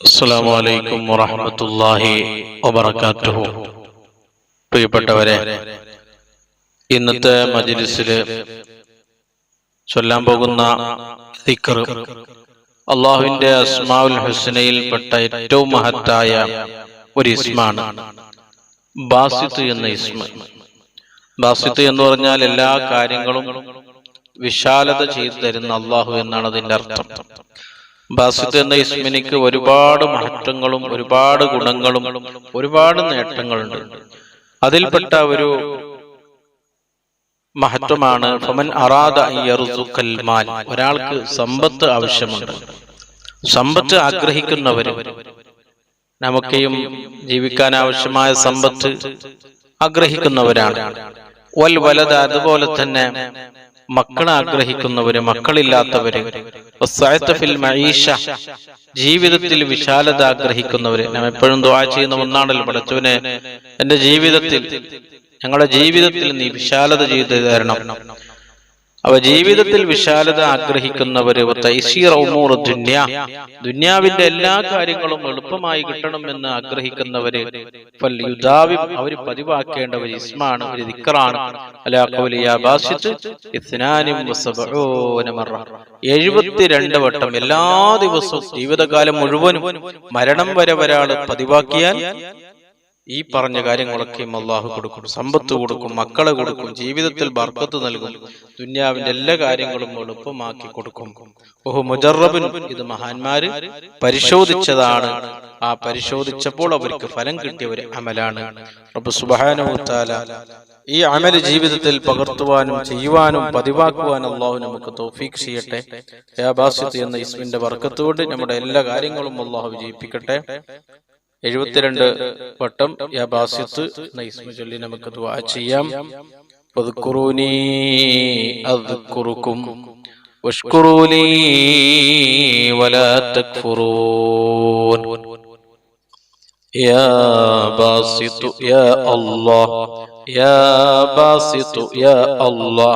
അസ്സലാമു അലൈക്കും വറഹ്മത്തുള്ളാഹി വബറകാതുഹു പ്രിയപ്പെട്ടവരെ ഇന്നത്തെ മജ്ലിസിൽ ചൊല്ലാൻ പോകുന്ന ദിക്ർ അള്ളാഹുവിന്റെ അസ്മാഉൽ ഹുസ്നയിൽപ്പെട്ട ഏറ്റവും മഹത്തായ ഒരു ഇസ്മാണ്. ബാസിത്ത് എന്ന ഇസ്മ. ബാസിത്ത് എന്ന് പറഞ്ഞാൽ എല്ലാ കാര്യങ്ങളും വിശാലത ചെയ്തു തരുന്ന അള്ളാഹു എന്നാണ് അതിന്റെ അർത്ഥം. ബാസിത്ത് എന്ന ഇസ്മിനിക്ക് ഒരുപാട് മഹത്വങ്ങളും ഒരുപാട് ഗുണങ്ങളും ഒരുപാട് നേട്ടങ്ങളുണ്ട്. അതിൽപ്പെട്ട ഒരു മഹത്വമാണ് ഫമൻ അറാദ മാൽ. ഒരാൾക്ക് സമ്പത്ത് ആവശ്യമുണ്ട്. സമ്പത്ത് ആഗ്രഹിക്കുന്നവർ നമുക്കെയും ജീവിക്കാൻ ആവശ്യമായ സമ്പത്ത് ആഗ്രഹിക്കുന്നവരാണ്. വൽ വലത് അതുപോലെ തന്നെ മക്കളെ ആഗ്രഹിക്കുന്നവര് മക്കളില്ലാത്തവര് ജീവിതത്തിൽ വിശാലത ആഗ്രഹിക്കുന്നവര് ഞാൻ എപ്പോഴും ദുആ ചെയ്യുന്ന ഒന്നാണല്ലോ പടച്ചവനെ എന്റെ ജീവിതത്തിൽ ഞങ്ങളുടെ ജീവിതത്തിൽ നീ വിശാലത ചെയ്തു തരണം. അവ ജീവിതത്തിൽ വിശാലത ആഗ്രഹിക്കുന്നവര് ദുന്യ. ദുന്യാവിന്റെ എല്ലാ കാര്യങ്ങളും എളുപ്പമായി കിട്ടണമെന്ന് ആഗ്രഹിക്കുന്നവര് അവർ പതിവാക്കേണ്ട ഒരു ഇസ്മാണ് ഒരു ദിക്കറാണ്. എഴുപത്തിരണ്ട് ഖൗലി യാ ബാസിത്ത് ഇത്നാനും വസബഊന മറ. 72 വട്ടം എല്ലാ ദിവസവും ജീവിതകാലം മുഴുവനും മരണം വരെ ഒരാൾ പതിവാക്കിയാൽ ഈ പറഞ്ഞ കാര്യങ്ങളൊക്കെയും അള്ളാഹു കൊടുക്കും സമ്പത്ത് കൊടുക്കും മക്കളെ കൊടുക്കും ജീവിതത്തിൽ ബർക്കത്ത് നൽകും ദുന്യാവിന്റെ എല്ലാ കാര്യങ്ങളും എളുപ്പമാക്കി കൊടുക്കും. ഓഹു മുജറബിൻ ഇത് മഹാന്മാര് പരിശോധിച്ചതാണ്. ആ പരിശോധിച്ചപ്പോൾ അവർക്ക് ഫലം കിട്ടിയ ഒരു അമലാണ്. റബ്ബ് സുബ്ഹാനഹു തആല ഈ അമൽ ജീവിതത്തിൽ പകർത്തുവാനും ചെയ്യുവാനും പതിവാക്കുവാനും അള്ളാഹു നമുക്ക് തൗഫീഖ് ചെയ്യട്ടെ. യാബാസിത്ത് എന്ന ഇസ്മിന്റെ വർക്കത്തുകൊണ്ട് നമ്മുടെ എല്ലാ കാര്യങ്ങളും അള്ളാഹു വിജയിപ്പിക്കട്ടെ എഴുപത്തിരണ്ട് വട്ടം യാ ബാസിത്ത് എന്ന ഇസ്മ ചൊല്ലി നമുക്ക് ദുആ ചെയ്യാം ഫദ്കുറൂനി അദ്കുറുക്കും വഷ്കുറൂ ലീ വലാ തക്ഫുറൂൻ يا باسط يا الله يا باسط يا الله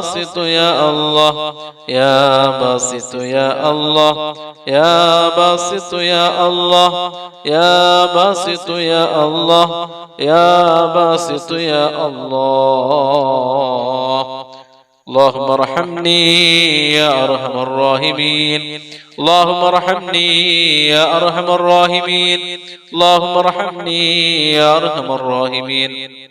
يا الله يا باسط يا الله يا باسط يا الله يا باسط يا الله يا باسط يا الله. اللهم ارحمني يا أرحم الراحمين. اللهم ارحمني يا أرحم الراحمين. اللهم ارحمني يا أرحم الراحمين.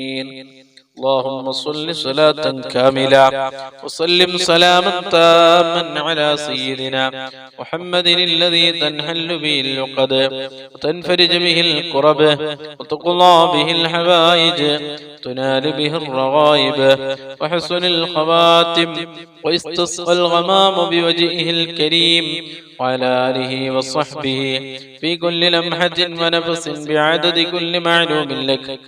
اللهم صل صلاة كاملة وسلم سلاما تاما على سيدنا محمد الذي تنحل به العقد وتنفرج به الكرب وتقضى به الحوائج تنال به الرغائب وحسن الخواتم ويستسقى الغمام بوجهه الكريم وعلى آله وصحبه في كل لمحة ونفس بعدد كل معلوم لك.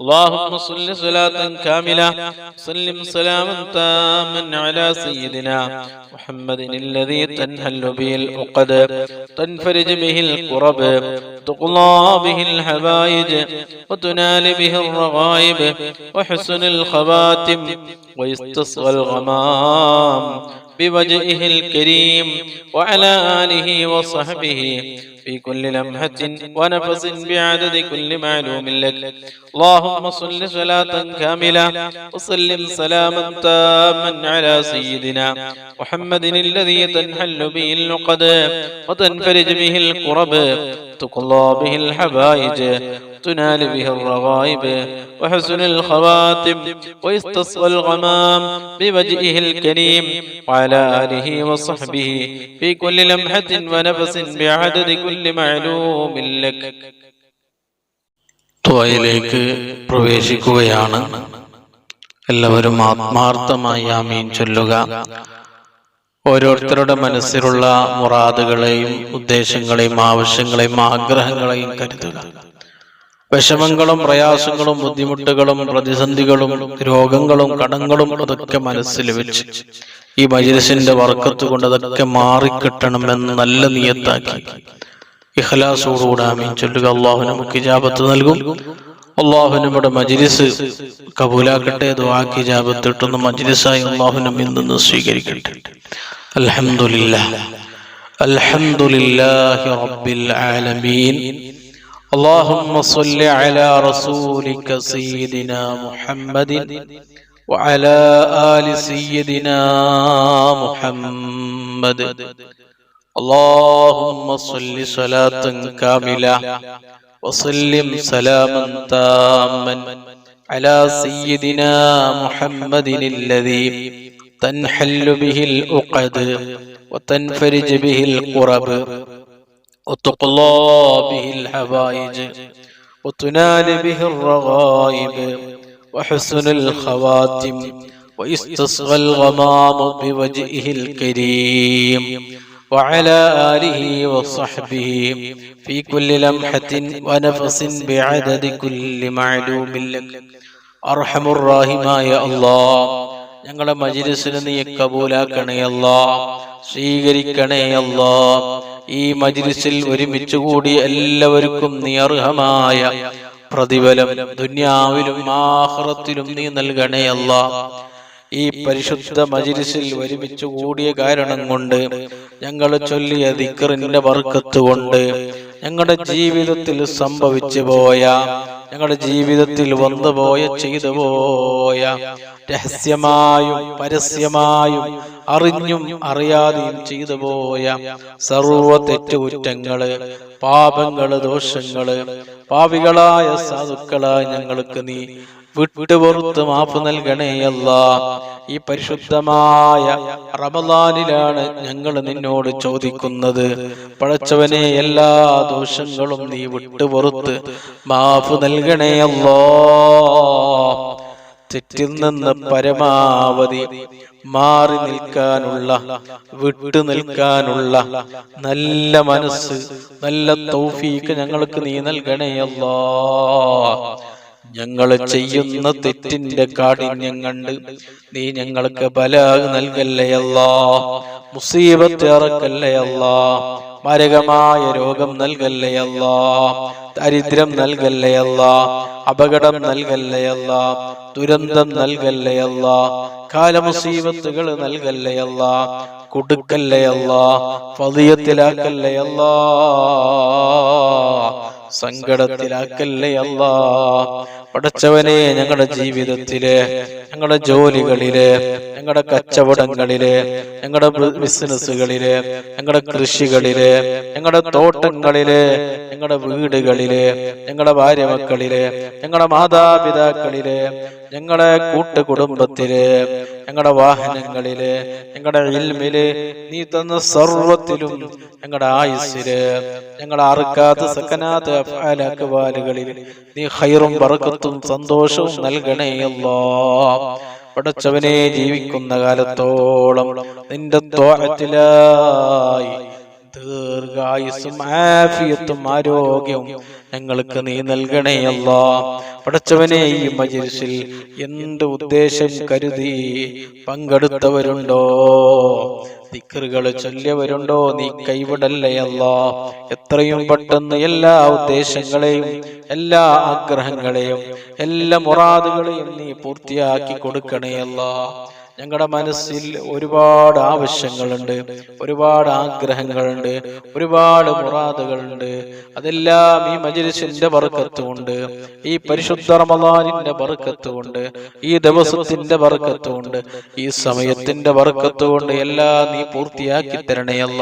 اللهم صل صلاة كاملة سلم سلاما تاما على سيدنا محمد الذي تنهل به العقد تنفرج به الكرب تقضى به الحبائج وتنال به الرغائب وحسن الخواتم ويستصغى الغمام بوجهه الكريم وعلى آله وصحبه في كل لمحة ونفس بعدد كل معلوم لك اللهم صل صلاة كاملة وسلم سلاما تاما على سيدنا محمد الذي تنحل به العقد وتنفرج به الكرب تقضى به الحبائج تنال به الرغائب وحسن الخواتم ويستصغى الغمام بوجهه الكريم وعلى آله وصحبه في كل لمحة ونفس بعدد كل معلوم لك ത്വയിലേക്ക് പ്രവേശിക്കുകയാണ് എല്ലാവരും ആത്മാർത്ഥമായി ആമീൻ ചൊല്ലുക ഓരോരുത്തരുടെ മനസ്സിലുള്ള മുറാദുകളെയും ഉദ്ദേശങ്ങളെയും ആവശ്യങ്ങളെയും ആഗ്രഹങ്ങളെയും കരുതുക വിഷമങ്ങളും പ്രയാസങ്ങളും ബുദ്ധിമുട്ടുകളും പ്രതിസന്ധികളും രോഗങ്ങളും കടങ്ങളും അതൊക്കെ മനസ്സിൽ വെച്ച് ഈ മജിലിസിന്റെ വർക്കത്ത് കൊണ്ട് അതൊക്കെ മാറിക്കിട്ടണമെന്ന് നല്ല നിയത്താക്കി. ഇഖ്ലാസോടുകൂടെ ആമീൻ. ചൊല്ലുക അള്ളാഹു നമുക്ക് ഇജാബത്ത് നൽകും. അള്ളാഹു നമ്മുടെ മജിലിസ് കബൂലാക്കട്ടെ ദുആക്ക് ഇജാബത്ത് കിട്ടുന്ന മജിലിസായി അള്ളാഹു നമ്മിൽ നിന്ന് സ്വീകരിക്കട്ടെ. അൽഹംദുലില്ലാ അൽഹംദുലില്ലാഹി റബ്ബിൽ ആലമീൻ. اللهم صل على رسولك سيدنا محمد وعلى آل سيدنا محمد اللهم صل صلاة كاملة وسلم سلاما تاما على سيدنا محمد الذي تنحل به الأقد وتنفرج به القرب وتقلى به الحوائج وتنال به الرغائب وحسن الخواتم ويستسقى الغمام بوجهه الكريم وعلى آله وصحبه في كل لمحة ونفس بعدد كل معلوم لك أرحم الراحماء يا الله ഞങ്ങളുടെ മജിലിസിന് നീ കബൂലാക്കണേ അല്ലാ സ്വീകരിക്കണേ അല്ലാ ഈ മജിലിസിൽ ഒരുമിച്ച് കൂടി എല്ലാവർക്കും നീ അർഹമായ പ്രതിഫലം ദുന്യാവിലും ആഹ്റത്തിലും നീ നൽകണേ അല്ല. ഈ പരിശുദ്ധ മജിലിസിൽ ഒരുമിച്ച് കൂടിയ കാരണം കൊണ്ട് ഞങ്ങൾ ചൊല്ലിയ ദിക്റിന്റെ വർക്കത്ത് കൊണ്ട് ഞങ്ങളുടെ ജീവിതത്തിൽ സംഭവിച്ചു പോയ ഞങ്ങളുടെ ജീവിതത്തിൽ വന്നു പോയ ചെയ്തു പോയ രഹസ്യമായും പരസ്യമായും അറിഞ്ഞും അറിയാതെയും ചെയ്തു പോയ സർവ തെറ്റുകുറ്റങ്ങൾ പാപങ്ങൾ ദോഷങ്ങൾ പാവികളായ സാധുക്കളായ ഞങ്ങൾക്ക് നീ വിട്ടുപുറത്ത് മാപ്പ് നൽകണേ അല്ല. ഈ പരിശുദ്ധമായ റമദാനിലാണ് ഞങ്ങൾ നിന്നോട് ചോദിക്കുന്നത്. പഴച്ചവനെ എല്ലാ ദോഷങ്ങളും നീ വിട്ടുപുറത്ത് മാപ്പ് നൽകണേ അല്ലോ. തെറ്റിൽ നിന്ന് പരമാവധി മാറി നിൽക്കാനുള്ള വിട്ടു നിൽക്കാനുള്ള നല്ല മനസ്സ് നല്ല തൗഫീക്ക് ഞങ്ങൾക്ക് നീ നൽകണേ അല്ലാ. ഞങ്ങൾ ചെയ്യുന്ന തെറ്റിന്റെ കാഠിന്യം കണ്ട് നീ ഞങ്ങൾക്ക് ബലാഗ് നൽകല്ലേ അല്ലാ? മുസീബത്ത് അല്ലാ? മാരകമായ രോഗം നൽകല്ലയല്ല ദരിദ്രം നൽകല്ലയല്ല അപകടം നൽകല്ലയല്ല ദുരന്തം നൽകല്ലയല്ല കാലമുസീബത്തുകൾ കാലമുസീബത്തുകൾ നൽകല്ലേ അല്ലാ? സങ്കടത്തിലാക്കല്ലേ അല്ലാ? പടച്ചവനെ ഞങ്ങളുടെ ജീവിതത്തിലെ ഞങ്ങളുടെ ജോലികളിൽ ഞങ്ങളുടെ കച്ചവടങ്ങളിൽ ഞങ്ങളുടെ ബിസിനസ്സുകളിൽ ഞങ്ങളുടെ കൃഷികളിൽ ഞങ്ങളുടെ തോട്ടങ്ങളിൽ ഞങ്ങളുടെ വീടുകളിൽ ഞങ്ങളുടെ ഭാര്യ മക്കളിൽ ഞങ്ങളുടെ മാതാപിതാക്കളിൽ ഞങ്ങളുടെ കൂട്ടുകുടുംബത്തിൽ ഞങ്ങളുടെ വാഹനങ്ങളിൽ ഞങ്ങളുടെ ഇൽമിൽ നീ തന്ന സർവത്തിലും ഞങ്ങളുടെ ആയുസ്സിൽ ഞങ്ങളുടെ അറുക്കാത്ത സക്കനാത്ത അഫാലാക്കുവാലുകളിൽ നീ ഹൈറും പറക്കത്തും സന്തോഷവും നൽകണേ അല്ലാ പടച്ചവനെ ജീവിക്കുന്ന കാലത്തോളം നിന്റെ തോഴത്തിലായി ദീർഘായുസും ആഫിയത്തും ആരോഗ്യവും ഞങ്ങൾക്ക് നീ നൽകണേ അല്ലാ. പടച്ചവനെ ഈ മജിൽസിൽ എന്ത് ഉദ്ദേശം കരുതി പങ്കെടുത്തവരുണ്ടോ? ദിക്കറുകൾ ചൊല്ലിയവരുണ്ടോ? നീ കൈവിടല്ലേ അല്ലാ? എത്രയും പെട്ടെന്ന് എല്ലാ ഉദ്ദേശങ്ങളെയും എല്ലാ ആഗ്രഹങ്ങളെയും എല്ലാ മുറാദുകളെയും നീ പൂർത്തിയാക്കി കൊടുക്കണേ അല്ലാ. ഞങ്ങളുടെ മനസ്സിൽ ഒരുപാട് ആവശ്യങ്ങളുണ്ട് ഒരുപാട് ആഗ്രഹങ്ങളുണ്ട് ഒരുപാട് മുറാദുകളുണ്ട്. അതെല്ലാം ഈ മജിലിസിന്റെ ബർക്കത്തുകൊണ്ട് ഈ പരിശുദ്ധ റമദാനിന്റെ ബർക്കത്തുകൊണ്ട് ഈ ദിവസത്തിന്റെ ബർക്കത്തുകൊണ്ട് ഈ സമയത്തിന്റെ ബർക്കത്തുകൊണ്ട് എല്ലാം നീ പൂർത്തിയാക്കി തരണയല്ല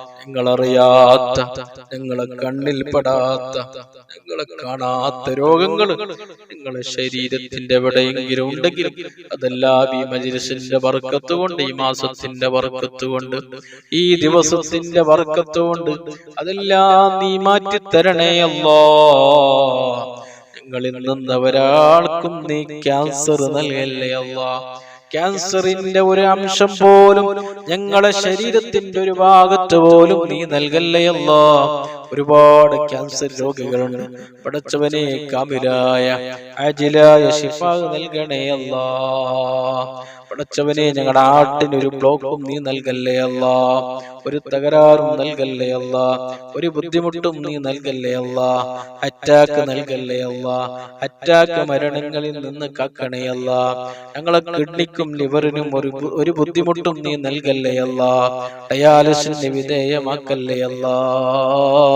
ഞങ്ങളറിയാത്ത ഞങ്ങളെ കണ്ണിൽ പെടാത്ത ഞങ്ങളെ കാണാത്ത രോഗങ്ങൾ നിങ്ങളെ ശരീരത്തിന്റെ എവിടെയെങ്കിലും ഉണ്ടെങ്കിൽ അതെല്ലാം ഈ മജിലിസിന്റെ വർക്കത്ത് കൊണ്ട് ഈ മാസത്തിന്റെ വർക്കത്ത് കൊണ്ട് ഈ ദിവസത്തിന്റെ വർക്കത്ത് കൊണ്ട് അതെല്ലാം നീ മാറ്റിത്തരണേ അല്ലോ. ഞങ്ങളിൽ നിന്ന് ഒരാൾക്കും നീ ക്യാൻസർ നൽകല്ലേ അല്ലാ. ക്യാൻസറിന്റെ ഒരു അംശം പോലും ഞങ്ങളെ ശരീരത്തിന്റെ ഒരു ഭാഗത്ത് പോലും നീ നൽകല്ലേ അല്ലാ? ഒരുപാട് ക്യാൻസർ രോഗികളുണ്ട് പടച്ചവനെ കാമിലായ അജിലായ ശിഫ നൽകണേ അല്ലാ. പടച്ചവനെ ഞങ്ങളുടെ ആട്ടിന് ഒരു ബ്ലോക്കും നീ നൽകല്ലേ അല്ല. ഒരു തകരാറും നൽകല്ലേ അല്ല. ഒരു ബുദ്ധിമുട്ടും നീ നൽകല്ലേ അല്ല. അറ്റാക്ക് നൽകല്ലേ അല്ല. അറ്റാക്ക് മരണങ്ങളിൽ നിന്ന് കാക്കണേ അല്ല. ഞങ്ങളെ കിഡ്നിക്കും ലിവറിനും ഒരു ഒരു ബുദ്ധിമുട്ടും നീ നൽകല്ലേ അല്ല. ഡയാലിസിന് വിധേയമാക്കല്ലേ അല്ല.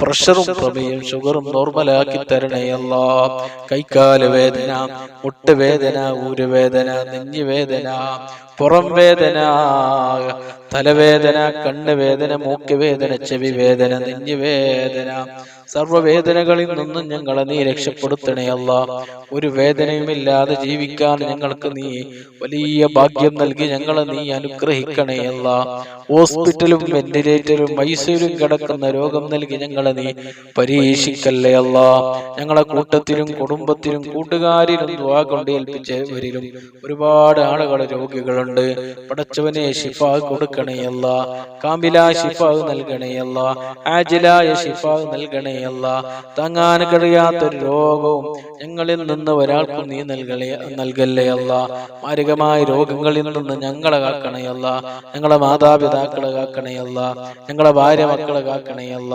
പ്രഷറും പ്രമേയം ഷുഗറും നോർമലാക്കി തരണേയല്ല കൈക്കാൽ വേദന മുട്ടുവേദന ഊരുവേദന നെഞ്ഞുവേദന പുറം വേദന തലവേദന കണ്ണുവേദന മൂക്കുവേദന ചെവി വേദന നെഞ്ഞുവേദന സർവവേദനകളിൽ നിന്നും ഞങ്ങളെ നീ രക്ഷപ്പെടുത്തണേ അല്ല. ഒരു വേദനയുമില്ലാതെ ജീവിക്കാൻ ഞങ്ങൾക്ക് നീ വലിയ ഭാഗ്യം നൽകി ഞങ്ങളെ നീ അനുഗ്രഹിക്കണേ അല്ല. ഹോസ്പിറ്റലും വെന്റിലേറ്ററും മൈസൂരും കിടക്കുന്ന രോഗം നൽകി ഞങ്ങളെ നീ പരീക്ഷിക്കല്ലേ അല്ല. ഞങ്ങളെ കൂട്ടത്തിലും കുടുംബത്തിലും കൂട്ടുകാരിലും ദ്വാ കൊണ്ട് ഏൽപ്പിച്ചവരിലും ഒരുപാട് ആളുകൾ രോഗികളുണ്ട്. പടച്ചവനെ ഷിഫ കൊടുക്കണേ അല്ല. കാമില ഷിഫ നൽകണേ അല്ല. ആജിലായ ഷിഫ നൽകണേ അല്ല താങ്ങാൻ കഴിയാത്തൊരു രോഗവും ഞങ്ങളിൽ നിന്ന് ഒരാൾക്കും നീ നൽകലേ നൽകല്ലേ അല്ല മാരകമായ രോഗങ്ങളിൽ നിന്ന് ഞങ്ങളെ കാക്കണേ അല്ല ഞങ്ങളെ മാതാപിതാക്കളെ കാക്കണേ അല്ല ഞങ്ങളെ ഭാര്യ മക്കളെ കാക്കണേ അല്ല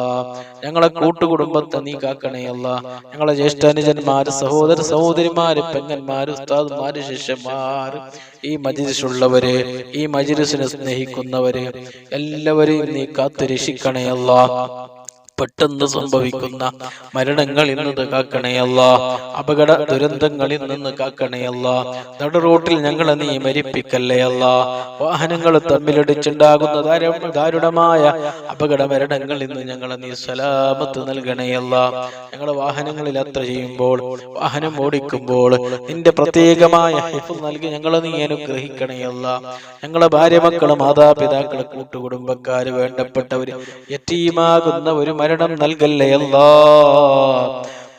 ഞങ്ങളെ കൂട്ടുകുടുംബത്തെ നീ കാക്കണേ അല്ല ഞങ്ങളെ ജ്യേഷ്ഠാനുജന്മാര് സഹോദര സഹോദരിമാര് പെങ്ങന്മാര് ഉസ്താദ്മാര് ശിഷ്യന്മാര് ഈ മജിരിസുള്ളവര് ഈ മജിരിസിനെ സ്നേഹിക്കുന്നവര് എല്ലാവരെയും നീ കാത്തു രക്ഷിക്കണേ അല്ല പെട്ടെന്ന് സംഭവിക്കുന്ന മരണങ്ങളിൽ നിന്ന് കാക്കണയല്ല അപകട ദുരന്തങ്ങളിൽ നിന്ന് കാക്കണയല്ല നട റോട്ടിൽ ഞങ്ങളെ നീ മരിപ്പിക്കല്ലേയല്ല വാഹനങ്ങൾ തമ്മിലടിച്ചുണ്ടാകുന്ന ദാരു- ദാരുണമായ അപകട മരണങ്ങളിൽ നിന്ന് ഞങ്ങളെ നീ സലാമത്ത് നൽകണയല്ല ഞങ്ങൾ വാഹനങ്ങളിൽ യാത്ര ചെയ്യുമ്പോൾ വാഹനം ഓടിക്കുമ്പോൾ നിന്റെ പ്രത്യേകമായ ഹിഫ് നൽകി ഞങ്ങളെ നീ അനുഗ്രഹിക്കണയല്ല ഞങ്ങളെ ഭാര്യ മക്കൾ മാതാപിതാക്കൾ കൂട്ടുകുടുംബക്കാര് വേണ്ടപ്പെട്ടവര് യറ്റീമാകുന്ന ഒരു മരണം നൽകല്ലേ അല്ലാ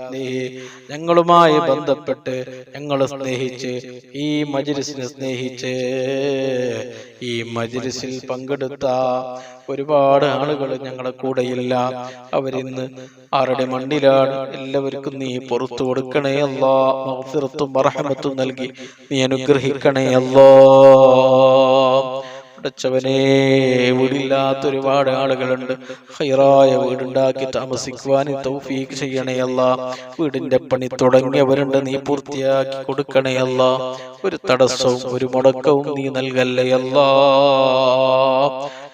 സ്നേഹി ഞങ്ങളുമായി ബന്ധപ്പെട്ട് ഞങ്ങളെ സ്നേഹിച്ച് ഈ മജിലിസിനെ സ്നേഹിച്ച് ഈ മജിലിസിൽ പങ്കെടുത്ത ഒരുപാട് ആളുകൾ ഞങ്ങളുടെ കൂടെയില്ല. അവരിന്ന് ആരുടെ മണ്ണിലാണ് എല്ലാവർക്കും നീ പുറത്തു കൊടുക്കണേ അല്ലാ. മർഹമത്തും നൽകി നീ അനുഗ്രഹിക്കണേ അല്ലാ. പടച്ചവനെ വീടില്ലാത്ത ഒരുപാട് ആളുകളുണ്ട്. ഹൈറായ വീടുണ്ടാക്കി താമസിക്കുവാൻ തൗഫീക്ക് ചെയ്യണേ അല്ല. വീടിന്റെ പണി തുടങ്ങിയവരുണ്ട് നീ പൂർത്തിയാക്കി കൊടുക്കണേ അല്ല. ഒരു തടസ്സവും ഒരു മുടക്കവും നീ നൽകല്ലേ അല്ലാ.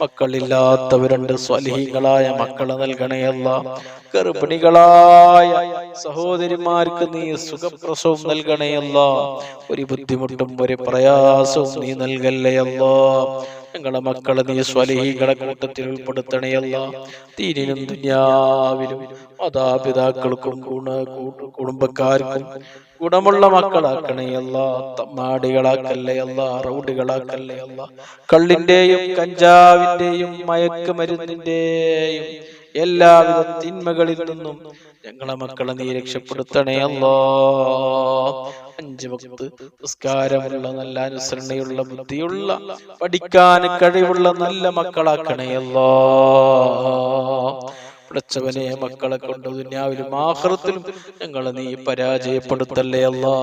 മക്കളില്ലാത്തവരുണ്ട് സ്വലിഹികളായ മക്കളെ നൽകണയല്ല ഗർഭിണികളായ സഹോദരിമാർക്ക് നീ സുഖപ്രസവം നൽകണയല്ല ഒരു ബുദ്ധിമുട്ടും ഒരു പ്രയാസവും നീ നൽകല്ലയല്ല ഞങ്ങളെ മക്കളെ നീ സ്വലിഹികളെ കൂട്ടത്തിൽ ഉൾപ്പെടുത്തണയല്ല തീരിനും ദുനിയാവിലും മാതാപിതാക്കൾക്കും ഗുണ മക്കളാക്കണേ അല്ല. മാടികളാക്കല്ലേ അല്ല. റൗഡികളാക്കല്ലേ അല്ല. കള്ളിന്റെയും കഞ്ചാവിന്റെയും മയക്കുമരുന്നിന്റെയും എല്ലാവിധ തിന്മകളിൽ നിന്നും ഞങ്ങളെ മക്കളെ നീ രക്ഷപ്പെടുത്തണേ അല്ലോ. അഞ്ച് വക്ത് നിസ്കാരമുള്ള നല്ല അനുസരണയുള്ള ബുദ്ധിയുള്ള പഠിക്കാൻ കഴിവുള്ള നല്ല മക്കളാക്കണേ അല്ലോ. പഠിച്ചവനെ മക്കളെ കൊണ്ട് ദുന്യാവിലും ആഹ്റത്തിലും ഞങ്ങളെ നീ പരാജയപ്പെടുത്തല്ലേ അല്ലാ?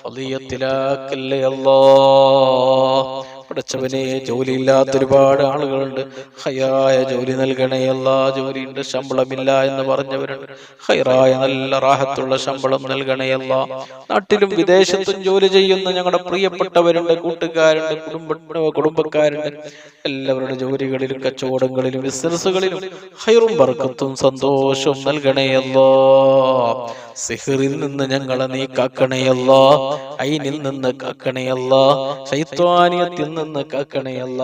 ഫളിയത്തിലാക്കല്ലേ അല്ലാ? പഠിച്ചവനെ ജോലിയില്ലാത്ത ഒരുപാട് ആളുകളുണ്ട്. ഹയായ ജോലി നൽകണേ എല്ലാ ജോലിയുണ്ട് ശമ്പളമില്ല എന്ന് പറഞ്ഞവരുണ്ട്. ഹൈറായ നല്ല റാഹത്തുള്ള ശമ്പളം നൽകണേ എല്ലാ നാട്ടിലും വിദേശത്തും ജോലി ചെയ്യുന്ന ഞങ്ങളുടെ പ്രിയപ്പെട്ടവരുണ്ട് കൂട്ടുകാരുണ്ട് കുടുംബ കുടുംബക്കാരുണ്ട്. എല്ലാവരുടെ ജോലികളിലും കച്ചവടങ്ങളിലും ബിസിനസ്സുകളിലും ഹൈറും ബർക്കത്തും സന്തോഷവും നൽകണേ എല്ലാ സിഹിറിൽ നിന്ന് ഞങ്ങളെ നീ കാക്കണേ എല്ലാ ഐനിൽ നിന്ന് കാക്കണേ എല്ലാ ശൈത്വാനിയത്തിൽ നിന്ന് കാക്കണേയല്ല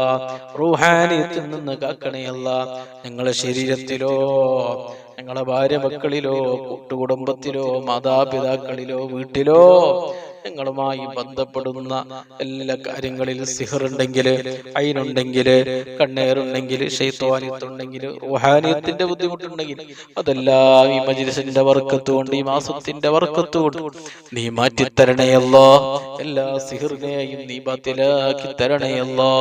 റൂഹാനിയത്തിൽ നിന്ന് കാക്കണയല്ല ഞങ്ങളെ ശരീരത്തിലോ ഞങ്ങളെ ഭാര്യ മക്കളിലോ കൂട്ടുകുടുംബത്തിലോ മാതാപിതാക്കളിലോ വീട്ടിലോ ഞങ്ങളുമായി ബന്ധപ്പെടുന്ന എല്ലാ കാര്യങ്ങളിൽ സിഹറുണ്ടെങ്കിൽ അയിനുണ്ടെങ്കിൽ കണ്ണേറുണ്ടെങ്കിൽ ഷെയ്ത്തോനിയത്തുണ്ടെങ്കിൽ റുഹാനിയത്തിന്റെ ബുദ്ധിമുട്ടുണ്ടെങ്കിൽ അതെല്ലാം ഈ മജിലിസിന്റെ വർക്കത്ത് കൊണ്ട് ഈ മാസത്തിന്റെ വർക്കത്ത് കൊണ്ട് നീ മാറ്റിത്തരണയല്ലോ. എല്ലാ സിഹറിനെയും നീ ബാത്തിലാക്കി തരണയല്ലോ.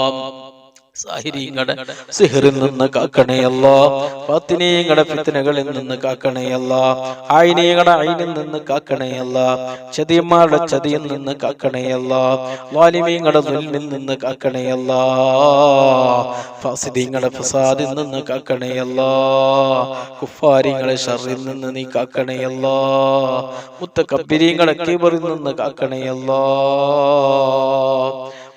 സാഹിരീങ്ങളുടെ സിഹറിൽ നിന്ന് കാക്കണയല്ലോ പത്തിനീങ്ങളുടെ ഫിത്തനകളിൽ നിന്ന് കാക്കണയല്ല ആയിനീങ്ങളുടെ അയിനിൽ നിന്ന് കാക്കണയല്ല ചതിയന്മാരുടെ ചതിയിൽ നിന്ന് കാക്കണയല്ല വാലിമീങ്ങളുടെ ദുൽമിൽ നിന്ന് കാക്കണയല്ല ഫാസിദീങ്ങടെ ഫസാദിൽ നിന്ന് കാക്കണയല്ല കുഫാരിങ്ങളെ ഷറിൽ നിന്ന് നീ കാക്കണയല്ല മുത്തക്കബിരീങ്ങളുടെ കീബറിൽ നിന്ന് കാക്കണയല്ല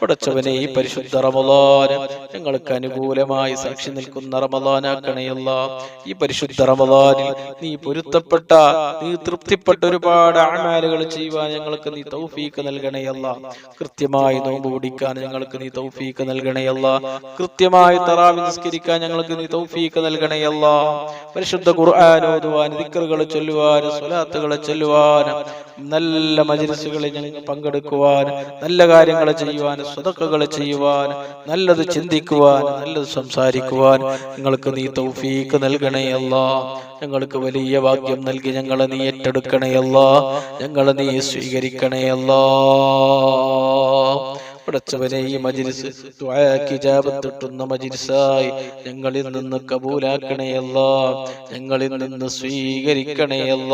പടച്ചവനെ ഈ പരിശുദ്ധ റമദാന് ഞങ്ങൾക്ക് അനുകൂലമായി സാക്ഷി നിൽക്കുന്ന റമദാനാക്കണയല്ല. ഈ പരിശുദ്ധ റമദാനിൽ നീ പൊരുത്തപ്പെട്ട നീ തൃപ്തിപ്പെട്ട ഒരുപാട് ആണാലുകൾ ചെയ്യുവാൻ ഞങ്ങൾക്ക് നീ തൗഫീക്ക് നൽകണയല്ല. കൃത്യമായി നോമ്പ് പിടിക്കാൻ ഞങ്ങൾക്ക് നീ തൗഫീക്ക് നൽകണയല്ല. കൃത്യമായി തറാവി നിസ്കരിക്കാൻ ഞങ്ങൾക്ക് നീ തൗഫീക്ക് നൽകണയല്ല. പരിശുദ്ധ ഖുർആൻ ഓതുവാൻ ദിക്കറുകൾ ചൊല്ലുവാൻ സ്വലാത്തുകൾ ചൊല്ലുവാൻ നല്ല മജിലിസുകളിൽ ഞങ്ങൾ പങ്കെടുക്കുവാൻ നല്ല കാര്യങ്ങൾ ചെയ്യുവാൻ സ്വതക്കുകൾ ചെയ്യുവാൻ നല്ലത് ചിന്തിക്കുവാൻ നല്ലത് സംസാരിക്കുവാൻ ഞങ്ങൾക്ക് നീ തൗഫീക്ക് നൽകണയല്ല ഞങ്ങൾക്ക് വലിയ ഭാഗ്യം നൽകി ഞങ്ങളെ നീ ഏറ്റെടുക്കണയല്ല ഞങ്ങളെ നീ സ്വീകരിക്കണയല്ല പടച്ചവനെ ഈ മജിരിസ് ദുആക്ക് മജിരിസായി ഞങ്ങളിൽ നിന്ന് കബൂലാക്കണയല്ല ഞങ്ങളിൽ നിന്ന് സ്വീകരിക്കണയല്ല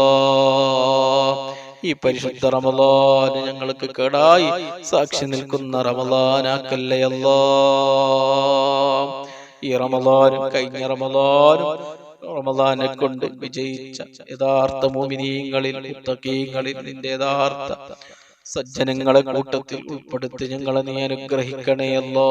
ഈ പരിശുദ്ധ റമദാന് ഞങ്ങൾക്ക് കേടായി. സാക്ഷി നിൽക്കുന്ന റമദാനാക്കല്ലേ അല്ലാ. ഈ റമദാനും കഴിഞ്ഞ റമദാനും റമദാനെ കൊണ്ട് വിജയിച്ച യഥാർത്ഥ മോമിനീങ്ങളിൽ മുത്തക്കീങ്ങളിൽ നിന്റെ യഥാർത്ഥ സജ്ജനങ്ങളെ കൂട്ടത്തിൽ ഉൾപ്പെടുത്തി ഞങ്ങളെ നീ അനുഗ്രഹിക്കണേ അനുഗ്രഹിക്കണേയല്ലോ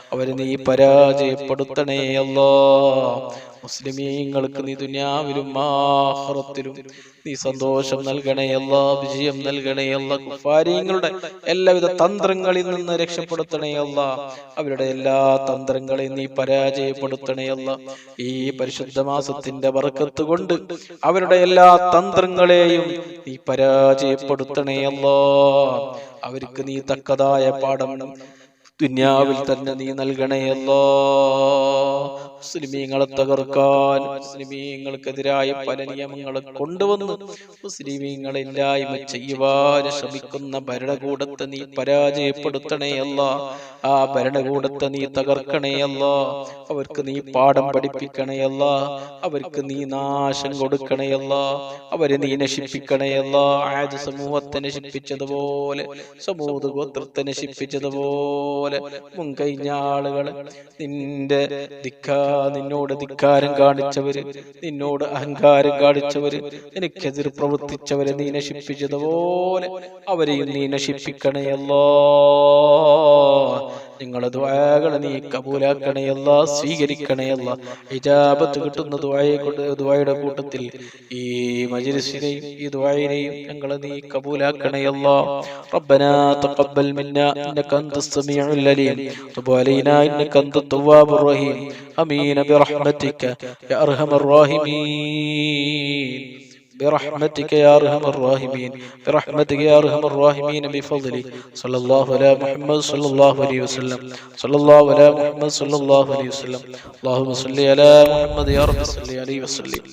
അവരെ നീ പരാജയപ്പെടുത്തണേ പരാജയപ്പെടുത്തണേയല്ലോ മുസ്ലിമീങ്ങൾക്ക് നീ ദുനിയാവിലും ആഹ്റത്തിലും നീ സന്തോഷം നൽകണേ നൽകണേയല്ല വിജയം നൽകണേ നൽകണേയല്ല കുഫാരിങ്ങളുടെ എല്ലാവിധ തന്ത്രങ്ങളിൽ നിന്ന് രക്ഷപ്പെടുത്തണേയല്ല അവരുടെ എല്ലാ തന്ത്രങ്ങളെയും നീ പരാജയപ്പെടുത്തണേ പരാജയപ്പെടുത്തണേയല്ല ഈ പരിശുദ്ധ മാസത്തിന്റെ വറക്കത്ത് കൊണ്ട് അവരുടെ എല്ലാ തന്ത്രങ്ങളെയും നീ പരാജയപ്പെടുത്തണേ പരാജയപ്പെടുത്തണേയല്ലോ അവർക്ക് നീ തക്കതായ പാഠം ദുന്യാവിൽ തന്നെ നീ നൽകണയല്ലോ മുസ്ലിമീങ്ങളെ തകർക്കാൻ. മുസ്ലിമീങ്ങൾക്കെതിരായ പല നിയമങ്ങളെ കൊണ്ടുവന്ന്. മുസ്ലിമീങ്ങളെ ഇല്ലായ്മ ചെയ്യുവാൻ ശ്രമിക്കുന്ന ഭരണകൂടത്തെ നീ പരാജയപ്പെടുത്തണേ അല്ല. ആ ഭരണകൂടത്തെ നീ തകർക്കണേ അല്ല. അവർക്ക് നീ പാഠം പഠിപ്പിക്കണേ അല്ല. അവർക്ക് നീ നാശം കൊടുക്കണേ അല്ല. അവരെ നീ നശിപ്പിക്കണേ ആയത് സമൂഹത്തെ നശിപ്പിച്ചതുപോലെ സമൂഹ ഗോത്രത്തെ നശിപ്പിച്ചതുപോലെ. മുൻകഴിഞ്ഞ ആളുകൾ നിന്റെ ധിക്കാ നിന്നോട് ധിക്കാരം കാണിച്ചവര് നിന്നോട് അഹങ്കാരം കാണിച്ചവര് എനിക്കെതിർ പ്രവർത്തിച്ചവരെ നീ നശിപ്പിച്ചതുപോലെ അവരെയും നീ നശിപ്പിക്കണയല്ലോ നിങ്ങളെ ദ്വാകളെ നീ കബൂലാക്കണയല്ല സ്വീകരിക്കണയല്ല ഇജാബത്ത് കിട്ടുന്ന ദ്വായെ കൊണ്ട് ദ്വായുടെ കൂട്ടത്തിൽ ഈ മജ്ലിസിനെയും ഈ ദ്വായിനെയും ഞങ്ങളെ നീ കബൂലാക്കണയല്ല ربنا تقبل منا انك انت السميع العليم تب علينا انك انت التواب الرحيم امين برحمتك يا ارحم الراحمين برحمتك يا أرحم الراحمين. برحمتك يا أرحم الراحمين بفضلك صلى الله على محمد صلى الله عليه وسلم. صلى الله على محمد صلى الله عليه وسلم. اللهم صل على محمد يا رب صل عليه وسلم.